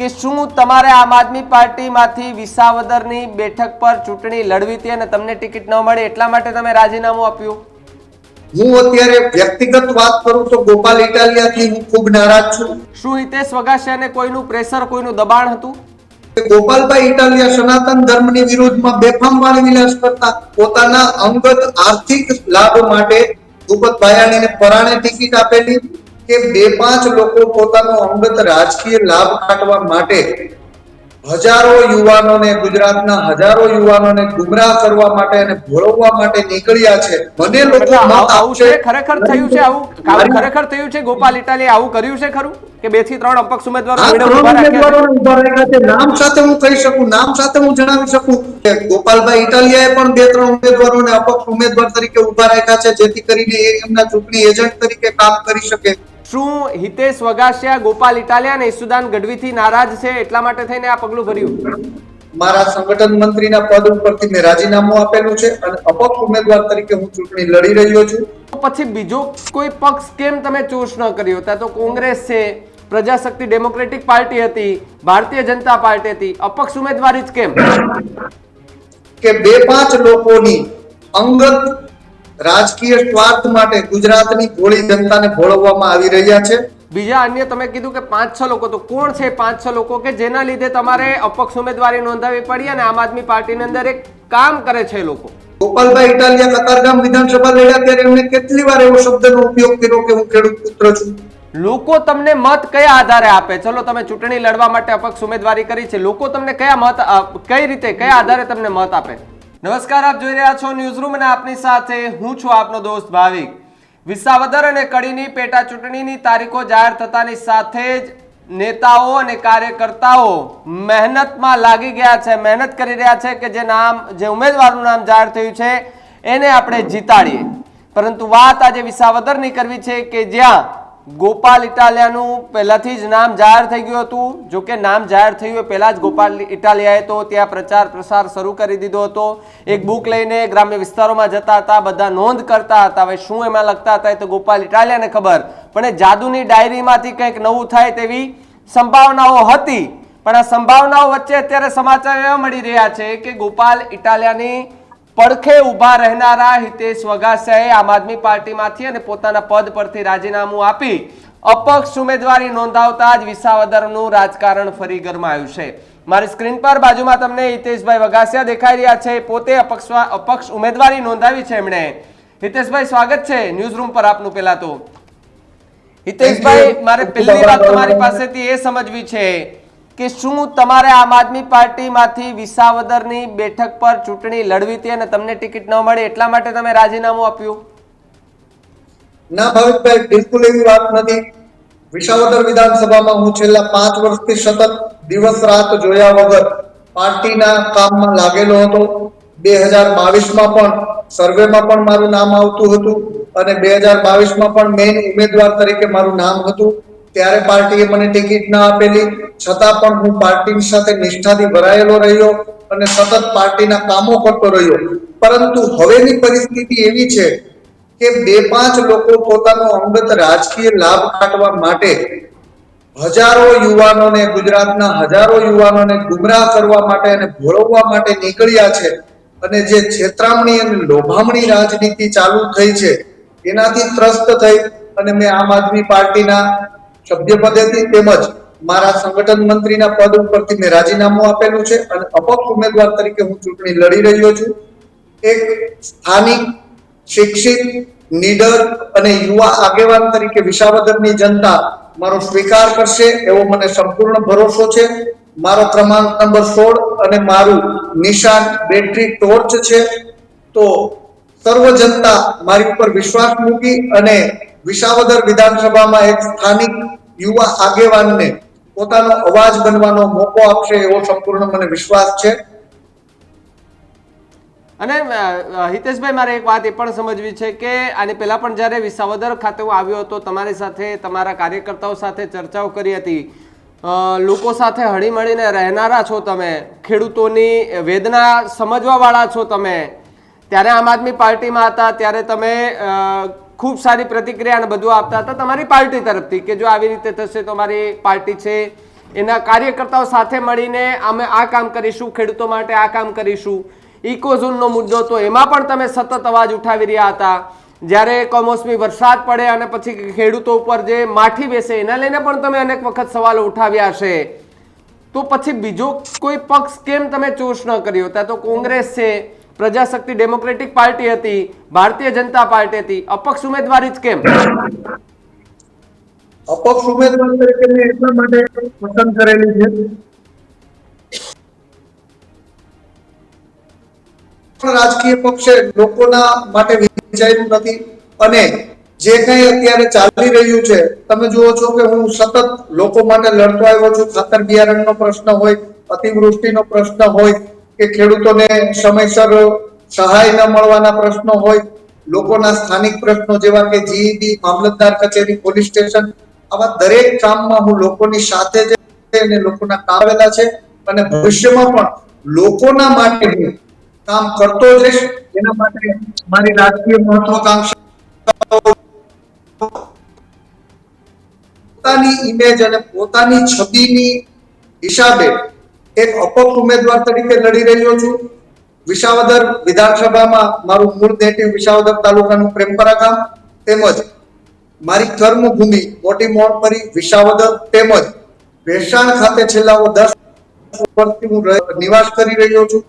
કે શું તમારે આમ આદમી પાર્ટીમાંથી વિસાવદરની બેઠક પર ચૂંટણી લડવી હતી અને તમને ટિકિટ ન મળી? એટલા માટે તમે રાજીનામું આપ્યું. હું અત્યારે વ્યક્તિગત વાત કરું તો ગોપાલ ઇટાલિયાથી હું ખૂબ નારાજ છું. શું હિતેશ વગાસિયાને કોઈનું પ્રેશર કોઈનું દબાણ હતું? ગોપાલભાઈ ઇટાલિયા સનાતન ધર્મની વિરુદ્ધમાં બેફામ વાણી વિલાસ કરતા પોતાના અંગત આર્થિક લાભ માટે ભૂપત ભાયાણીને પરાણે ટિકિટ આપેલી. કે બે પાંચ લોકો પોતાનો અંગત રાજકીય લાભ કાઢવા માટે હજારો યુવાનોને ગુજરાતના હજારો યુવાનોને ગુમરાહ કરવા માટે અને ભોળવવા માટે નીકળ્યા છે. મને લોકો મત આવું છે? ખરેખર થયું છે આવું? ખરેખર થયું છે? ગોપાલ ઇટાલી આવું કર્યું છે ખરું? કે બેથી ત્રણ અપક્ષ ઉમેદવારો છે? નામ સાથે હું કહી શકું નામ સાથે હું જણાવી શકું કે ગોપાલભાઈ ઇટાલિયાએ પણ બે ત્રણ ઉમેદવારોને અપક્ષ ઉમેદવાર તરીકે ઊભા રાખ્યા છે જેથી કરીને એ એમના ચૂંટણી એજન્ટ તરીકે કામ કરી શકે. શું હિતેશ વગાસિયા ગોપાલ ઇટાલિયા અને ઈસુદાન ગઢવીથી નારાજ છે? એટલા માટે થઈને આ પગલું ભર્યું. મારા સંગઠન મંત્રીના પદ ઉપરથી મેં રાજીનામું આપેલું છે અને અપક્ષ ઉમેદવાર તરીકે હું ચૂંટણી લડી રહ્યો છું. પછી બીજો કોઈ પક્ષ કેમ તમે ચૂસ ન કર્યો? ત્યાં તો કોંગ્રેસ છે પ્રજાશક્તિ ડેમોક્રેટિક પાર્ટી હતી ભારતીય જનતા પાર્ટી હતી. અપક્ષ ઉમેદવારી જ કેમ? કે બે પાંચ લોકોની અંગત રાજકીય સ્વાર્થ માટે ગુજરાતની ભોળી જનતાને ભોળવવામાં આવી રહ્યા છે. બીજા અન્ય તમે કીધું કે પાંચ છ લોકો તો કોણ છે પાંચ છ લોકો કે જેના લીધે તમારે અપક્ષ ઉમેદવારી નોંધાવવી પડી અને આમ આદમી પાર્ટીની અંદર એક કામ કરે છે લોકો? ગોપાલભાઈ ઇટાલિયા કતારગામ વિધાનસભા લડ્યા ત્યારે એમણે કેટલી વાર એવો શબ્દનો ઉપયોગ કર્યો કે હું ખેડૂત પુત્ર છું? લોકો તમને મત કયા આધારે આપે? ચલો તમે ચૂંટણી લડવા માટે અપક્ષ ઉમેદવારી કરી છે. લોકો તમને કયા મત કઈ રીતે કયા આધારે તમને મત આપે? નમસ્કાર, આપ જોઈ રહ્યા છો ન્યૂઝરૂમ અને આપની સાથે હું છું આપનો દોસ્ત ભાવિક. વિસાવદર અને કડીની પેટા ચૂંટણીની તારીખો જાહેર થતાની સાથે જ નેતાઓ અને કાર્યકર્તાઓ મહેનતમાં લાગી ગયા છે. મહેનત કરી રહ્યા છે કે જે નામ, જે ઉમેદવારનું નામ જાહેર થયું છે, એને આપણે જીતાડીએ. પરંતુ વાત આજે વિસાવદરની કરવી છે કે જ્યાં ગોપાલ ઇટાલિયાનું પહેલાથી જ નામ જાહેર થઈ ગયું હતું. જો કે નામ જાહેર થયું એ પહેલાં જ ગોપાલ ઇટાલિયાએ તો ત્યાં પ્રચાર પ્રસાર શરૂ કરી દીધો હતો. એક બુક લઈને ગ્રામ્ય વિસ્તારોમાં જતા હતા, બધા નોંધ કરતા હતા હવે શું એમાં લખતા હતા તો ગોપાલ ઇટાલિયાને ખબર. પણ એ જાદુની ડાયરીમાંથી કંઈક નવું થાય તેવી સંભાવનાઓ હતી. પણ આ સંભાવનાઓ વચ્ચે અત્યારે સમાચાર એવા મળી રહ્યા છે કે ગોપાલ ઇટાલિયાની પડખે ઊભા રહેનારા હિતેશ વગાસિયાએ આમ આદમી પાર્ટીમાંથી અને પોતાના પદ પરથી રાજીનામું આપી અપક્ષ ઉમેદવારી નોંધાવતા જ વિસાવદરનું રાજકારણ ફરી ગરમાયું છે. મારી સ્ક્રીન પર બાજુમાં તમને હિતેશભાઈ વગાસિયા દેખાઈ રહ્યા છે. પોતે અપક્ષ અપક્ષ ઉમેદવારી નોંધાવી છે એમણે. હિતેશભાઈ સ્વાગત છે ન્યૂઝ રૂમ પર આપનું પહેલા તો. હિતેશભાઈ મારે પહેલી વાત તમારી પાસેથી એ સમજવી છે કે શું તમારે આમ આદમી પાર્ટીમાંથી વિસાવદરની બેઠક પર ચૂંટણી લડવી હતી અને તમને ટિકિટ ન મળી? એટલા માટે તમે રાજીનામું આપ્યું. ના ભાવિકભાઈ બિલકુલ એવી વાત નથી. વિસાવદર વિધાનસભામાં હું છેલ્લા પાંચ વર્ષથી સતત દિવસ રાત જોયા વગર પાર્ટીના કામમાં લાગેલો હતો. બે હજાર બાવીસમાં પણ સર્વેમાં પણ મારું નામ આવતું હતું અને બે હજાર બાવીસમાં પણ મેઇન ઉમેદવાર તરીકે મારું નામ હતું. ત્યારે પાર્ટીએ મને ટિકિટ ના આપેલી. છતાં પણ હું પાર્ટીની સાથે નિષ્ઠાથી ભરાયેલો રહ્યો અને સતત પાર્ટીના કામો કરતો રહ્યો. પરંતુ હવેની પરિસ્થિતિ એવી છે કે બે પાંચ લોકો પોતાનો અંગત રાજકીય લાભ કાઢવા માટે હજારો યુવાનોને ગુજરાતના હજારો યુવાનોને ગુમરાહ કરવા માટે અને ભોળવવા માટે નીકળ્યા છે અને જે છેતરામણી અને લોભામણી રાજનીતિ ચાલુ થઈ છે, એનાથી ત્રસ્ત થઈ અને મેં આમ આદમી પાર્ટીના સભ્યપદેથી તેમજ મારા સંગઠન મંત્રીના પદ ઉપરથી મેં રાજીનામું આપેલું છે અને અપક્ષ ઉમેદવાર તરીકે હું ચૂંટણી લડી રહ્યો છું. એક સ્થાનિક શિક્ષિત, નીડર અને યુવા આગેવાન તરીકે વિસાવદરની જનતા મારો સ્વીકાર કરશે એવો મને સંપૂર્ણ ભરોસો છે. મારો ક્રમાંક નંબર સોળ અને મારું નિશાન બેટરી ટોર્ચ છે. તો સર્વ જનતા મારી ઉપર વિશ્વાસ મૂકી અને વિસાવદર વિધાનસભામાં એક સ્થાનિક યુવા આગેવાનને પોતાનો અવાજ બનવાનો મોકો આપશે એવો સંપૂર્ણ મને વિશ્વાસ છે. અને હિતેશભાઈ, મારે એક વાત એ પણ સમજવી છે કે આની પહેલા પણ જ્યારે વિસાવદર ખાતે હું આવ્યો હતો, તમારી સાથે, તમારા કાર્યકર્તાઓ સાથે ચર્ચાઓ કરી હતી. લોકો સાથે હળીમળીને રહેનારા છો તમે, ખેડૂતોની વેદના સમજવાવાળા છો તમે. ત્યારે આમ આદમી પાર્ટીમાં હતા, ત્યારે તમે ખૂબ સારી પ્રતિક્રિયા અને બધું આપતા હતા તમારી પાર્ટી તરફથી કે જો આવી રીતે થશે તો મારી પાર્ટી છે. એના કાર્યકર્તાઓ સાથે મળીને અમે આ કામ કરીશું, ખેડૂતો માટે આ કામ કરીશું. ઇકોઝોનનો મુદ્દો તો એમાં પણ તમે સતત અવાજ ઉઠાવી રહ્યા હતા. જ્યારે કમોસમી વરસાદ પડે અને પછી ખેડૂતો ઉપર જે માઠી બેસે, એના લઈને પણ તમે અનેક વખત સવાલો ઉઠાવ્યા છે તો પછી બીજો કોઈ પક્ષ કેમ તમે ચોસ ન કર્યો? ત્યાં તો કોંગ્રેસ છે પ્રજાશક્તિ ડેમોક્રેટિક પાર્ટી હતી, ભારતીય જનતા પાર્ટી હતી. અપક્ષ ઉમેદવારી જ કેમ? અપક્ષ ઉમેદવાર તરીકે મેં એટલા માટે પસંદ કરેલી છે. રાજકીય પક્ષે લોકોના માટે વિચાર્યું નથી અને જે કંઈ અત્યારે ચાલી રહ્યું છે, તમે જુઓ છો કે હું સતત લોકો માટે લડતો આવ્યો છું. ખાતર બિયારણનો પ્રશ્ન હોય, અતિવૃષ્ટિનો પ્રશ્ન હોય કે ખેડૂતોને સમયસર સહાય ન મળવાના પ્રશ્નો હોય, લોકોના સ્થાનિક પ્રશ્નો જેવા કે જીઈબી મામલતદાર કચેરી, પોલીસ સ્ટેશન, આવા દરેક કામમાં હું લોકોની સાથે જ અને લોકોના કામ છે અને ભવિષ્યમાં પણ લોકોના માટે હું કામ કરતો જઈશ એના માટે મારી રાજકીય મહત્વાકાંક્ષા પોતાની ઇમેજ અને પોતાની છબીની હિસાબે એક અપક્ષ ઉમેદવાર તરીકે લડી રહ્યો છું. વિસાવદર વિધાનસભામાં મારું મૂળ નેટિવ વિસાવદર તાલુકાનું પ્રેમપરા ગામ તેમજ મારી કર્મભૂમિ મોટી મોણપરી વિસાવદર તેમજ ભેસાણ ખાતે છેલ્લા દસ વર્ષથી હું નિવાસ કરી રહ્યો છું.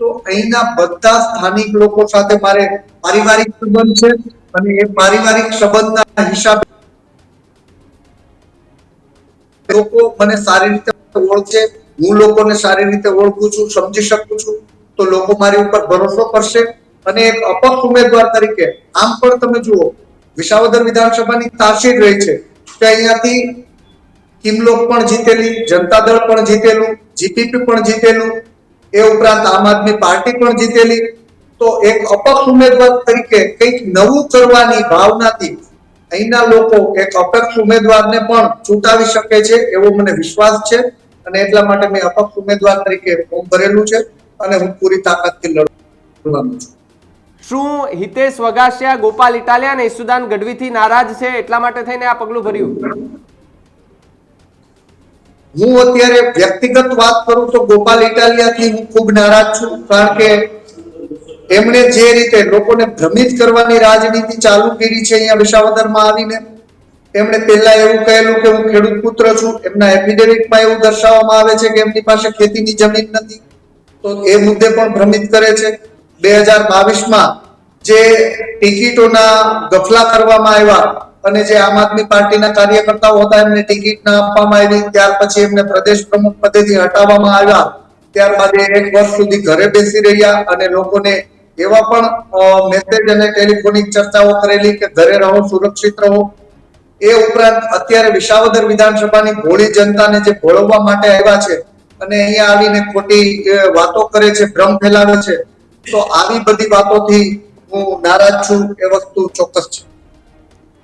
તો અહીંના બધા સ્થાનિક લોકો સાથે મારે પારિવારિક સંબંધ છે અને એ પારિવારિક સંબંધના હિસાબે લોકો મને સારી રીતે ઓળખે હું લોકોને સારી રીતે ઓળખું છું, સમજી શકું છું, તો લોકો મારી ઉપર ભરોસો કરશે. અને એક અપક્ષ ઉમેદવાર તરીકે, આમ પણ તમે જુઓ, વિસાવદર વિધાનસભાની તાસીર રહી છે. કે અહીંયાથી કિમલોક પણ જીતેલી, જનતા દળ પણ જીતેલું જીપીપી પણ જીતેલું, એ ઉપરાંત આમ આદમી પાર્ટી પણ જીતેલી. તો એક અપક્ષ ઉમેદવાર તરીકે કંઈક નવું કરવાની ભાવનાથી અહીંના લોકો એક અપક્ષ ઉમેદવારને પણ ચૂંટાવી શકે છે, એવો મને વિશ્વાસ છે. અને એટલા માટે મેં અપક્ષ ઉમેદવાર તરીકે ફોર્મ ભરેલું છે અને હું પૂરી તાકાતથી લડવાનું છું. શું હિતેશ વગાસિયા ગોપાલ ઇટાલિયા અને ઈસુદાન ગઢવીથી નારાજ છે? એટલા માટે થઈને આ પગલું ભર્યું. હું અત્યારે વ્યક્તિગત વાત કરું તો ગોપાલ ઇટાલિયાથી હું ખૂબ નારાજ છું કારણ કે એમણે જે રીતે લોકોને ભ્રમિત કરવાની રાજનીતિ ચાલુ કરી છે અહીંયા વિસાવદરમાં આવીને એમણે પહેલા એવું કહેલું કે હું ખેડૂત પુત્ર છું. એમના એફિડેવિટમાં એવું દર્શાવવામાં આવે છે કે એમની પાસે ખેતીની જમીન નથી. તો એ મુદ્દે પણ ભ્રમિત કરે છે. બે હજાર બાવીસમાં જે ટિકિટોના ગફલા કરવામાં આવ્યા અને જે આમ આદમી પાર્ટીના કાર્યકર્તાઓ હતા, એમને ટિકિટ ના આપવામાં આવી. ત્યાર પછી એમને પ્રદેશ પ્રમુખ પદેથી હટાવવામાં આવ્યા. ત્યારબાદ એક વર્ષ સુધી ઘરે બેસી રહ્યા અને લોકોને એવા પણ મેસેજ અને ટેલિફોનિક ચર્ચાઓ કરેલી કે ઘરે રહો, સુરક્ષિત રહો. એ ઉપરાંત અત્યારે વિસાવદર વિધાનસભાની ભોળી જનતાને જે ભોળવવા માટે આવ્યા છે અને અહીંયા આવીને ખોટી વાતો કરે છે ભ્રમ ફેલાવે છે તો આવી બધી વાતોથી હું નારાજ છું એ વસ્તુ ચોક્કસ છે.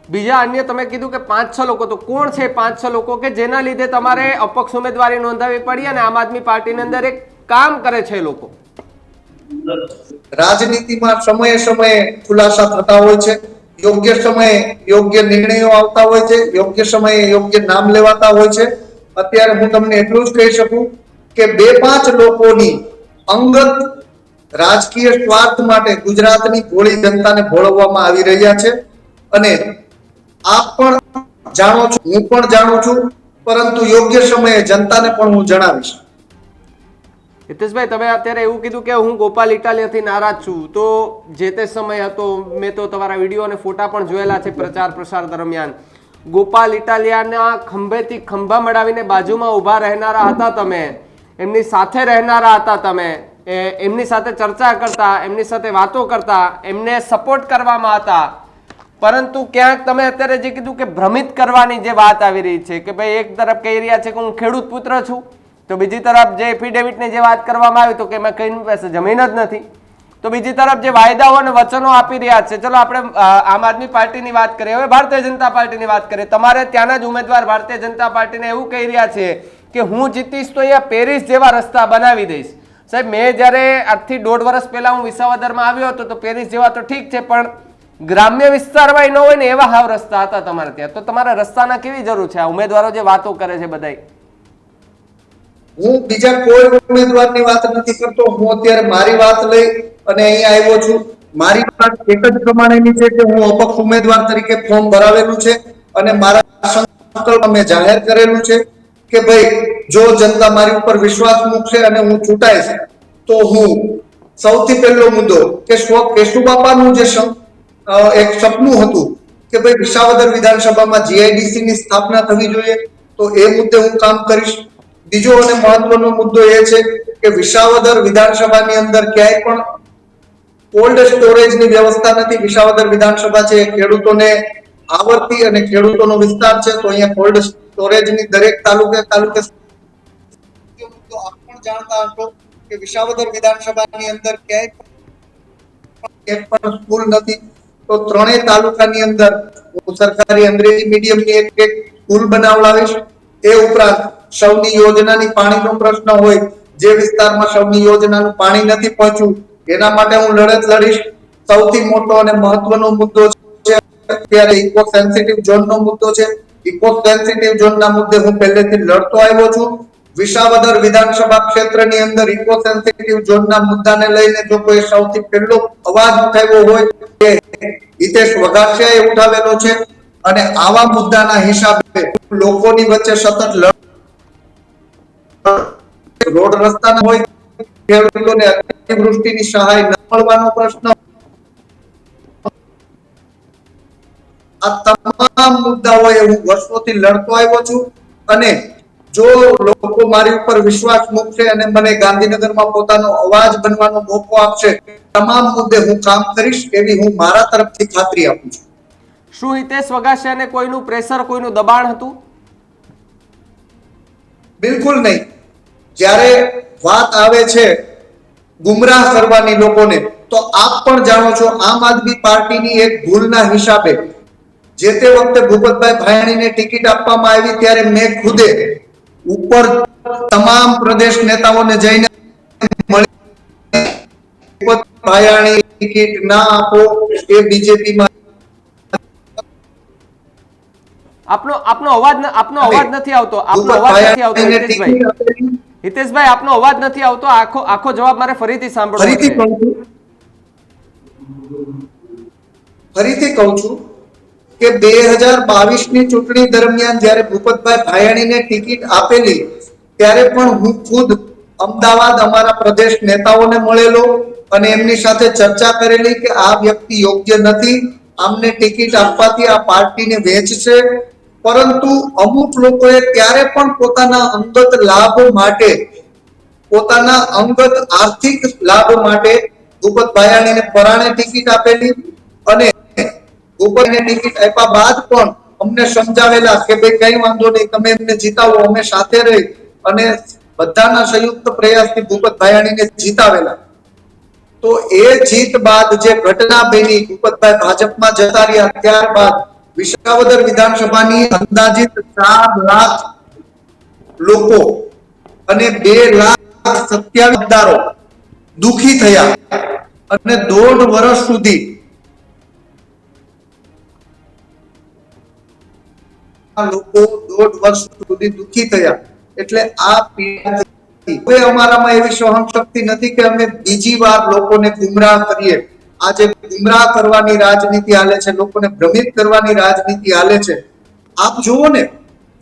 બીજા અન્ય તમે કીધું કે પાંચ છ લોકો તો કોણ છે પાંચ છ લોકો કે જેના લીધે તમારે અપક્ષ ઉમેદવારી નોંધાવવી પડી અને આમ આદમી પાર્ટીની અંદર એક કામ કરે છે લોકો? રાજનીતિમાં સમયે સમયે ખુલાસા થતા હોય છે. યોગ્ય સમયે યોગ્ય નિર્ણયો આવતા હોય છે, યોગ્ય સમયે યોગ્ય નામ લેવાતા હોય છે. અત્યારે હું તમને એટલું જ કહી શકું કે બે પાંચ લોકોની અંગત રાજકીય સ્વાર્થ માટે ગુજરાતની ભોળી જનતાને ભોળવવામાં આવી રહ્યા છે. અને આપ પણ જાણો છો, હું પણ જાણું છું, પરંતુ યોગ્ય સમયે જનતાને પણ હું જણાવીશ. હિતેશભાઈ, તમે અત્યારે એવું કીધું કે હું ગોપાલ ઇટાલિયાથી નારાજ છું. તો જે તે સમય હતો, મેં તો તમારા વીડિયો અને ફોટા પણ જોયેલા છે પ્રચાર પ્રસાર દરમિયાન. ગોપાલ ઇટાલિયાના ખંભેથી ખંભા મડાવીને બાજુમાં ઊભા રહેનારા હતા તમે. એમની સાથે રહેનારા હતા તમે. એમની સાથે ચર્ચા કરતા, એમની સાથે વાતો કરતા, એમને સપોર્ટ કરવામાં હતા. પરંતુ ક્યાંક તમે અત્યારે જે કીધું કે ભ્રમિત કરવાની જે વાત આવી રહી છે કે ભાઈ એક તરફ કહી રહ્યા છે કે હું ખેડૂત પુત્ર છું તો બીજી તરફ જે એફિડેવિટની જે વાત કરવામાં આવી તો કે મેં કઈ પાસે જમીન જ નથી. તો બીજી તરફ જે વાયદાઓ અને વચનો આપી રહ્યા છે, ચલો આપણે આમ આદમી પાર્ટીની વાત કરીએ. હવે ભારતીય જનતા પાર્ટીની વાત કરીએ. તમારે ત્યાંના જ ઉમેદવાર ભારતીય જનતા પાર્ટીને એવું કહી રહ્યા છે કે હું જીતીશ તો અહીંયા પેરિસ જેવા રસ્તા બનાવી દઈશ. સાહેબ, મેં જ્યારે આજથી દોઢ વર્ષ પહેલા હું વિસાવદરમાં આવ્યો હતો તો પેરિસ જેવા તો ઠીક છે, પણ ગ્રામ્ય વિસ્તારમાં ન હોય ને એવા હાવ રસ્તા હતા તમારે ત્યાં. તો તમારે રસ્તાના કેવી જરૂર છે? આ ઉમેદવારો જે વાતો કરે છે બધાય. હું બીજા કોઈ ઉમેદવારની વાત નથી કરતો. હું અત્યારે મારી વાત લઈ અને અહીંયા આવ્યો છું. મારી વાત એક જ પ્રમાણેની છે કે હું અપક્ષ ઉમેદવાર તરીકે ફોર્મ ભરાવેલું છે અને મારા સંકલ્પ મેં જાહેર કરેલું છે કે ભાઈ જો જનતા મારી ઉપર વિશ્વાસ મૂકશે અને હું ચૂંટાઈશ તો હું સૌથી પહેલો મુદ્દો કે સ્વ કેશુબાપાનું જે સપ- અ, એક સપનું હતું કે ભાઈ વિસાવદર વિધાનસભામાં જીઆઈડીસી ની સ્થાપના થવી જોઈએ તો એ મુદ્દે હું કામ કરીશ. બીજો અને મહત્વનો મુદ્દો એ છે કે વિસાવદર વિધાનસભાની અંદર ક્યાંય પણ કોલ્ડ સ્ટોરેજની વ્યવસ્થા નથી. વિસાવદર વિધાનસભા છે ખેડૂતોને આવર્તી અને ખેડૂતોનો વિસ્તાર છે, તો અહીંયા કોલ્ડ સ્ટોરેજની દરેક તાલુકે તાલુકે જાણતા હશો કે વિસાવદર વિધાનસભાની અંદર ક્યાંય એક પણ સ્કૂલ નથી. તો ત્રણેય તાલુકાની અંદર સરકારી અંગ્રેજી મીડિયમની એક એક સ્કૂલ બનાવડાવીશ. એ ઉપરાંત સૌની યોજનાની પાણીનો પ્રશ્ન હોય, જે વિસ્તારમાં સૌની યોજનાનું પાણી નથી પહોંચ્યું, એના માટે હું લડત લડીશ. સૌથી મોટો અને મહત્વનો મુદ્દો છે, અત્યારે ઇકો સેન્સિટિવ ઝોનનો મુદ્દો છે. ઇકો સેન્સિટિવ ઝોનના મુદ્દે હું પહેલેથી લડતો આવ્યો છું. વિસાવદર વિધાનસભા ક્ષેત્રની અંદર ઇકો સેન્સિટિવ ઝોનના મુદ્દાને લઈને જો કોઈ સૌથી પહેલો અવાજ ઉઠાવ્યો હોય તે હિતેશ વઘાસિયાએ ઉઠાવેલો છે. અને આવા મુદ્દાના હિસાબે લોકોની વચ્ચે સતત રોડ રસ્તાના હોય, ખેડૂતોને અતિવૃષ્ટિની સહાય ન મળવાનો પ્રશ્ન. આ તમામ મુદ્દાઓએ હું વર્ષોથી લડતો આવ્યો છું અને જો લોકો મારી ઉપર વિશ્વાસ મૂકશે અને મને ગાંધીનગરમાં પોતાનો અવાજ બનવાનો મોકો આપશે, તમામ મુદ્દે હું કામ કરીશ એવી હું મારા તરફથી ખાતરી આપું છું. શું હિતેશ વગાસિયાને કોઈનું પ્રેશર, કોઈનું દબાણ હતું? બિલકુલ નહીં. જ્યારે વાત આવે છે ગુમરાહ કરવાની લોકોને, તો આપ પણ જાણો છો, આમ આદમી પાર્ટીની એક ભૂલના હિસાબે જે તે વખતે ભૂપતભાઈ ભાયાણીને ટિકિટ આપવામાં આવી ત્યારે મેં ખુદે ઉપર તમામ પ્રદેશ નેતાઓને જઈને ભાયાણી ટિકિટ ના આપો એ બીજેપીમાં આપનો આપનો અવાજ આપનો અવાજ નથી આવતો. આપનો અવાજ નથી આવતો હિતેશભાઈ. હિતેશભાઈ આપનો અવાજ નથી આવતો. આખો આખો જવાબ મારે ફરીથી સાંભળવો ફરીથી છે. કહું છું. ફરીથી કહું છું કે બે હજાર બાવીસની ચૂંટણી દરમિયાન જ્યારે ભૂપતભાઈ ભાયાણીને ટિકિટ આપેલી ત્યારે પણ હું ખુદ અમદાવાદ અમારા પ્રદેશ નેતાઓને મળેલો અને એમની સાથે ચર્ચા કરેલી કે આ વ્યક્તિ યોગ્ય નથી. આમને ટિકિટ આપવાથી આ પાર્ટીને વેચશે. પરંતુ અમુક લોકોએ ત્યારે પણ પોતાના અંગત લાભ માટે, પોતાના અંગત આર્થિક લાભ માટે ભૂપત ભાયાણીને પરાણે ટિકિટ આપેલી અને ભૂપતને ટિકિટ આપ્યા બાદ પણ અમને સમજાવેલા કે ભાઈ, કઈ વાંધો નહીં, તમે એમને જીતાવો, અમે સાથે રહી અને બધાના સંયુક્ત પ્રયાસથી ભૂપત ભાયાણીને જીતાવેલા. તો એ જીત બાદ જે ઘટના બની, ભૂપતભાઈ ભાજપમાં જતા રહ્યા, ત્યારબાદ વિસાવદર વિધાનસભાની અંદાજિત ચાર લાખ લોકો અને બે લાખ સત્યાવીસ મતદારો દુખી થયા અને દોઢ વર્ષ સુધી લોકો દોઢ વર્ષ સુધી દુખી થયા. એટલે આ પીડા હવે અમારામાં એવી સહન શક્તિ નથી કે અમે બીજી વાર લોકોને ગુમરાહ કરીએ. આજે ગુમરાહ કરવાની રાજનીતિ હાલે છે, લોકોને ભ્રમિત કરવાની રાજનીતિ હાલે છે. આપ જુઓ ને,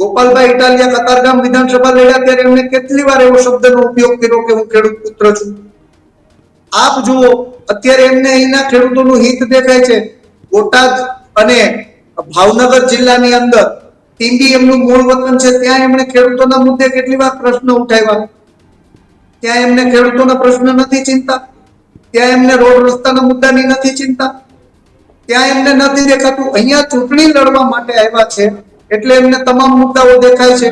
ગોપાલભાઈ ઇટાલિયા કતારગામ વિધાનસભા લડ્યા ત્યારે એમને કેટલી વાર એવો શબ્દનો ઉપયોગ કર્યો કે હું ખેડૂત પુત્ર છું. આપ જુઓ, અત્યારે એમને અહીંના ખેડૂતોનું હિત દેખાય છે. બોટાદ અને ભાવનગર જિલ્લાની અંદર ટીંબી એમનું મૂળ વતન છે, ત્યાં એમણે ખેડૂતોના મુદ્દે કેટલી વાર પ્રશ્ન ઉઠાવ્યા. ત્યાં એમને ખેડૂતોના પ્રશ્ન નથી ચિંતા. ત્યાં એમને રોડ રસ્તાના મુદ્દાની નથી ચિંતા. ત્યાં એમને નથી દેખાતું. અહીંયા ચૂંટણી લડવા માટે આવ્યા છે એટલે એમને તમામ મુદ્દાઓ દેખાય છે.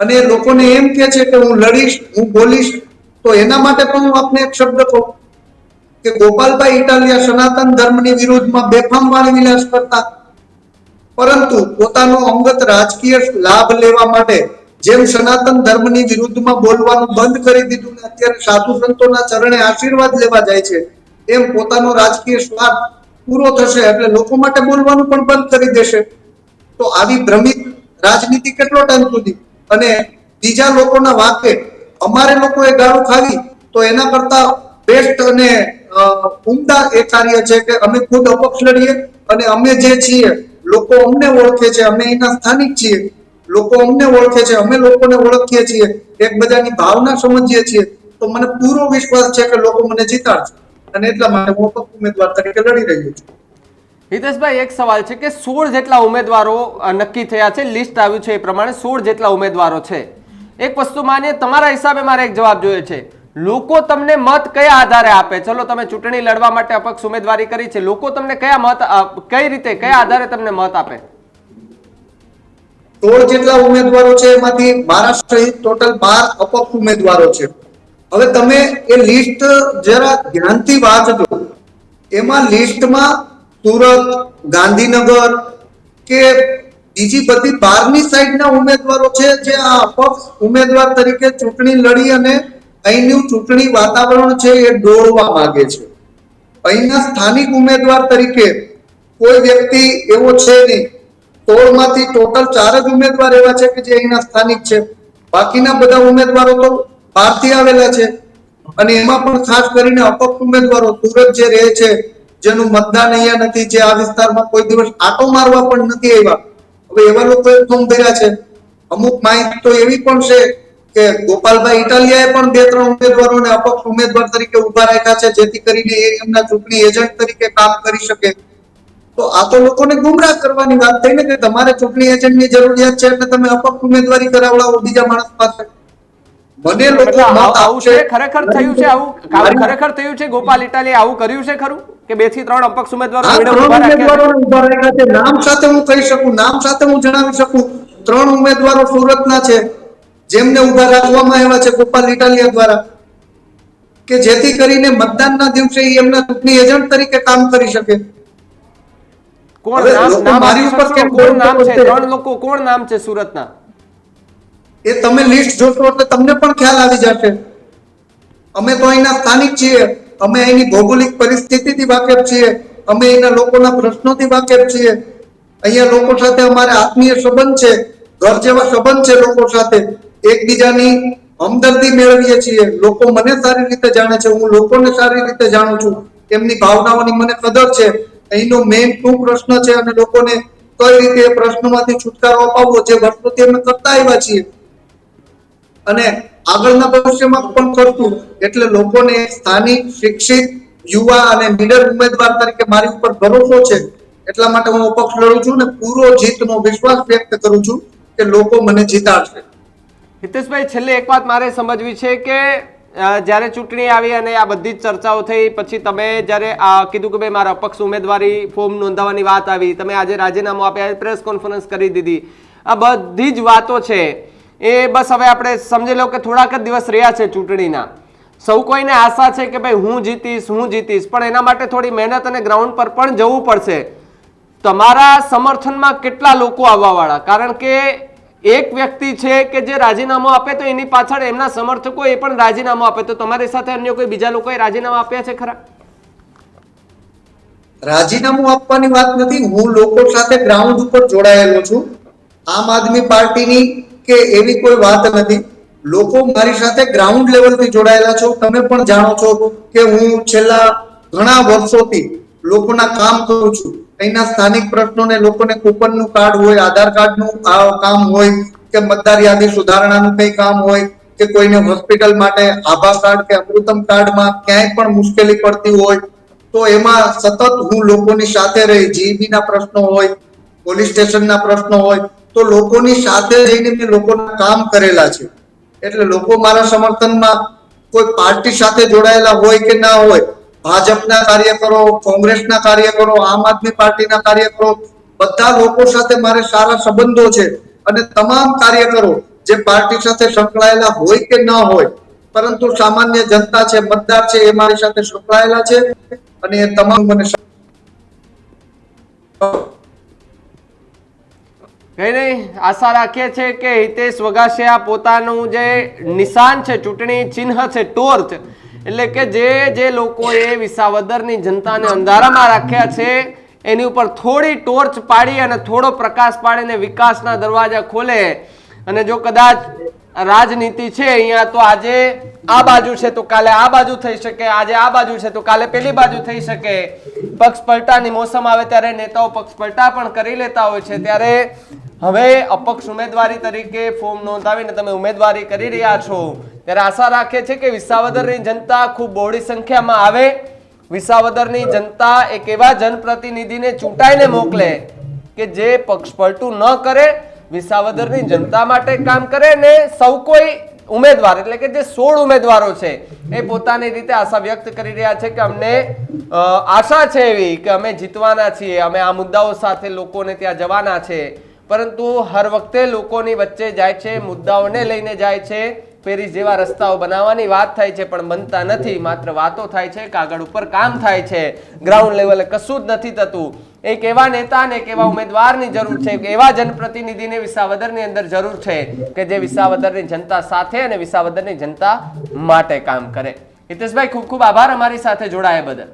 અને લોકોને એમ કે છે કે હું લડીશ, હું બોલીશ, તો એના માટે પણ હું આપને એક શબ્દ કહું કે ગોપાલભાઈ ઇટાલિયા સનાતન ધર્મની વિરુદ્ધમાં બેફામ વાણી વિલાસ કરતા. પરંતુ પોતાનો અંગત રાજકીય લાભ લેવા માટે જેમ સનાતન ધર્મની વિરુદ્ધમાં બોલવાનું બંધ કરી દીધું ને અત્યારે સાધુ સંતોના ચરણે આશીર્વાદ લેવા જાય છે, એમ પોતાનો રાજકીય સ્વાર્થ પૂરો થશે એટલે લોકો માટે બોલવાનું પણ બંધ કરી દેશે. તો આવી ભ્રમિત રાજનીતિ કેટલો ટાઈમ સુધી? અને બીજા લોકોના વાંકે અમારે લોકોએ ગાળું ખાવી તો એના કરતા બેસ્ટ અને ઉમદા એ કાર્ય છે કે અમે ખુદ અપક્ષ લડીએ અને અમે જે છીએ, લોકો અમને ઓળખે છે, અમે એના સ્થાનિક છીએ. લોકો અમને ઓળખે છે, અમે લોકોને ઓળખીએ છીએ, એકબીજાની ભાવના સમજીએ છીએ, તો મને પૂરો વિશ્વાસ છે કે લોકો મને જીતાડશે. અને એટલા માટે હું અપક્ષ ઉમેદવાર તરીકે લડી રહ્યો છું. હિતેશભાઈ, એક સવાલ છે કે સોળ જેટલા ઉમેદવારો નક્કી થયા છે, લિસ્ટ આવ્યું છે એ પ્રમાણે સોળ જેટલા ઉમેદવારો છે. એક વસ્તુ માનીએ, તમારા હિસાબે મારે એક જવાબ જોઈએ છે. લોકો તમને મત કયા આધારે આપે? ચલો, તમે ચૂંટણી લડવા માટે અપક્ષ ઉમેદવારી કરી છે. લોકો તમને કયા મત કઈ રીતે, કયા આધારે તમને મત આપે? સોળ જેટલા ઉમેદવારો છે એમાંથી મહારાષ્ટ્ર ટોટલ બાર અપક્ષ ઉમેદવારો છે. હવે તમે એ લિસ્ટ જરા ધ્યાનથી વાંચજો. એમાં લિસ્ટમાં સુરત, ગાંધીનગર કે બીજી બધી બહારની સાઈડના ઉમેદવારો છે જે આ અપક્ષ ઉમેદવાર તરીકે ચૂંટણી લડી અને અહીંનું ચૂંટણી વાતાવરણ છે એ ડોળવા માંગે છે. અહીંના સ્થાનિક ઉમેદવાર તરીકે કોઈ વ્યક્તિ એવો છે નહીં. સોળમાંથી ટોટલ ચાર જ ઉમેદવાર એવા છે કે જે અહીંના સ્થાનિક છે. બાકીના બધા ઉમેદવારો તો બહારથી આવેલા છે. અને એમાં પણ ખાસ કરીને અપક્ષ ઉમેદવારો સુરત જે રહે છે, જેનું મતદાન અહીંયા નથી, જે આ વિસ્તારમાં કોઈ દિવસ આટો મારવા પણ નથી આવ્યા. હવે એવા લોકો ફોર્મ ભર્યા છે. અમુક માહિતી તો એવી પણ છે કે ગોપાલભાઈ ઇટાલિયાએ પણ બે ત્રણ ઉમેદવારોને અપક્ષ ઉમેદવાર તરીકે ઊભા રાખ્યા છે, જેથી કરીને એ એમના ચૂંટણી એજન્ટ તરીકે કામ કરી શકે. તો આ તો લોકોને ગુમરાહ કરવાની વાત થઈ ને કે તમારે ચૂંટણી એજન્ટની જરૂરિયાત છે એટલે તમે અપક્ષ ઉમેદવારી કરાવડાવો બીજા માણસ પાસે. મને લોકો આવું છે? ખરેખર થયું છે આવું? ખરેખર થયું છે? ગોપાલ ઇટાલી આવું કર્યું છે ખરું? કે બેથી ત્રણ અપક્ષ ઉમેદવારો છે? નામ સાથે હું કહી શકું નામ સાથે હું જણાવી શકું. ત્રણ ઉમેદવારો સુરતના છે જેમને ઊભા રાખવામાં આવ્યા છે ગોપાલ ઇટાલિયા દ્વારા. કે જેથી કરીને મતદાનના દિવસે એમના ચૂંટણી એજન્ટ તરીકે કામ કરી શકે. કોણ નામ મારી ઉપર? કેમ કોણ નામ છે? ત્રણ લોકો કોણ નામ છે સુરતના? એ તમે લિસ્ટ જોશો એટલે તમને પણ ખ્યાલ આવી જશે. અમે તો અહીંના સ્થાનિક છીએ. અમે અહીંની ભૌગોલિક પરિસ્થિતિથી વાકેફ છીએ. અમે અહીંના લોકોના પ્રશ્નોથી વાકેફ છીએ. અહીંયા લોકો સાથે અમારે આત્મીય સંબંધ છે. ઘર જેવા સંબંધ છે લોકો સાથે. એકબીજાની હમદર્દી મેળવીએ છીએ. લોકો મને સારી રીતે જાણે છે. હું લોકોને સારી રીતે જાણું છું. એમની ભાવનાઓની મને કદર છે. અહીંનો મેઇન શું પ્રશ્ન છે અને લોકોને કઈ રીતે પ્રશ્નોમાંથી છુટકારો અપાવવો જે વર્ષોથી અમે કરતા આવ્યા છીએ? અને આગળના ભવિષ્યમાં પણ કરતું, એટલે લોકોને સ્થાનિક, શિક્ષિત, યુવા અને નીડર ઉમેદવાર તરીકે મારી ઉપર ભરોસો છે. એટલા માટે હું અપક્ષ લડું છું અને પૂરો જીતનો વિશ્વાસ વ્યક્ત કરું છું કે લોકો મને જીતાડશે. હિતેશભાઈ, છેલ્લે એક વાત મારે સમજવી છે કે જ્યારે ચૂંટણી આવી અને આ બધી જ ચર્ચાઓ થઈ, પછી તમે જ્યારે કીધું કે ભાઈ મારા અપક્ષ ઉમેદવારી ફોર્મ નોંધાવવાની વાત આવી, તમે આજે રાજીનામું આપ્યા પ્રેસ કોન્ફરન્સ કરી દીધી. આ બધી જ વાતો છે, એ બસ હવે આપણે સમજી લો કે થોડાક જ દિવસ રહ્યા છે ચૂંટણીના. સૌ કોઈને આશા છે કે ભાઈ હું જીતીશ હું જીતીશ, પણ એના માટે થોડી મહેનત અને ગ્રાઉન્ડ પર પણ જવું પડશે. તમારા સમર્થનમાં કેટલા લોકો આવવાવાળા? કારણ કે એક વ્યક્તિ છે કે જે રાજીનામું આપે તો એની પાછળ એમના સમર્થકો એ પણ રાજીનામું આપે. તો તમારી સાથે અન્ય કોઈ બીજા લોકોએ રાજીનામા આપ્યા છે ખરા? રાજીનામું આપવાની વાત નથી. હું લોકો સાથે ગ્રાઉન્ડ ઉપર જોડાયેલો છું. આમ આદમી પાર્ટીની કે એવી કોઈ વાત નથી. લોકો મારી સાથે ગ્રાઉન્ડ લેવલથી જોડાયેલા છો. તમે પણ જાણો છો કે હું છેલ્લા ઘણા વર્ષોથી લોકોના કામ કરું છું. અહીંના સ્થાનિક પ્રશ્નોને લોકોને કૂપનનું કાર્ડ હોય, આધાર કાર્ડનું કામ હોય, કે મતદાર યાદી સુધારણાનું કંઈ કામ હોય, કે કોઈને હોસ્પિટલ માટે આભા કાર્ડ કે અમૃતમ કાર્ડમાં ક્યાંય પણ મુશ્કેલી પડતી હોય, તો એમાં સતત હું લોકોની સાથે રહી જીબીના પ્રશ્નો હોય, પોલીસ સ્ટેશનના પ્રશ્નો હોય, તો લોકોની સાથે રહીને મેં લોકોના કામ કરેલા છે. એટલે લોકો મારા સમર્થનમાં કોઈ પાર્ટી સાથે જોડાયેલા હોય કે ના હોય ભાજપના કાર્યકરો કોંગ્રેસના કાર્યકરો આમ આદમી પાર્ટીના કાર્યકરો બધા લોકો સાથે મારે સારા સંબંધો છે. અને તમામ કાર્યકરો જે પાર્ટી સાથે સંકળાયેલા હોય કે ન હોય, પરંતુ સામાન્ય જનતા છે, મતદાર છે, એ મારી સાથે સંકળાયેલા છે. અને એ તમામ મને કઈ નહીં આશા રાખીએ છીએ કે હિતેશ વગાસિયા પોતાનું જે નિશાન છે, ચૂંટણી ચિહ્ન છે ટોર્ચ એટલે કે જે જે લોકોએ વિસાવદરની જનતાને અંધારામાં રાખ્યા છે, એની ઉપર થોડી ટોર્ચ પાડી અને થોડો પ્રકાશ પાડીને વિકાસના દરવાજા ખોલે. અને જો કદાચ રાજનીતિ છે, અહીંયા તો આજે આ બાજુ છે, તો કાલે આ બાજુ થઈ શકે, આજે આ બાજુ છે, તો કાલે પેલી બાજુ થઈ શકે. પક્ષ પલટાની મોસમ આવે ત્યારે નેતાઓ પક્ષ પલટા પણ કરી લેતા હોય છે. ત્યારે હવે અપક્ષ ઉમેદવારી તરીકે ફોર્મ નોંધાવીને તમે ઉમેદવારી કરી રહ્યા છો. ત્યારે આશા રાખે છે કે વિસાવદરની જનતા ખૂબ બહોળી સંખ્યામાં આવે. વિસાવદરની જનતા એક એવા જનપ્રતિનિધિને ચૂંટાઈને મોકલે કે જે પક્ષ પલટું ન કરે, વિસાવદરની જનતા માટે કામ કરે ને સૌ કોઈ ઉમેદવાર, એટલે કે જે સોળ ઉમેદવારો છે, એ પોતાની રીતે આશા વ્યક્ત કરી રહ્યા છે કે અમને આશા છે એવી કે અમે જીતવાના છીએ, અમે આ મુદ્દાઓ સાથે લોકોને ત્યાં જવાના છે. પરંતુ હર વખતે લોકોની વચ્ચે જાય છે, મુદ્દાઓને લઈને જાય છે પેરી જેવા રસ્તાઓ બનાવવાની વાત થાય છે, પણ બનતા નથી. માત્ર વાતો થાય છે કાગળ ઉપર કામ થાય છે. ગ્રાઉન્ડ લેવલે કશું જ નથી થતું. એક એવા નેતા અને એક એવા ઉમેદવારની જરૂર છે એવા જનપ્રતિનિધિને વિસાવદરની અંદર જરૂર છે કે જે વિસાવદરની જનતા સાથે અને વિસાવદરની જનતા માટે કામ કરે. હિતેશભાઈ, ખૂબ ખૂબ આભાર અમારી સાથે જોડાયા બદલ.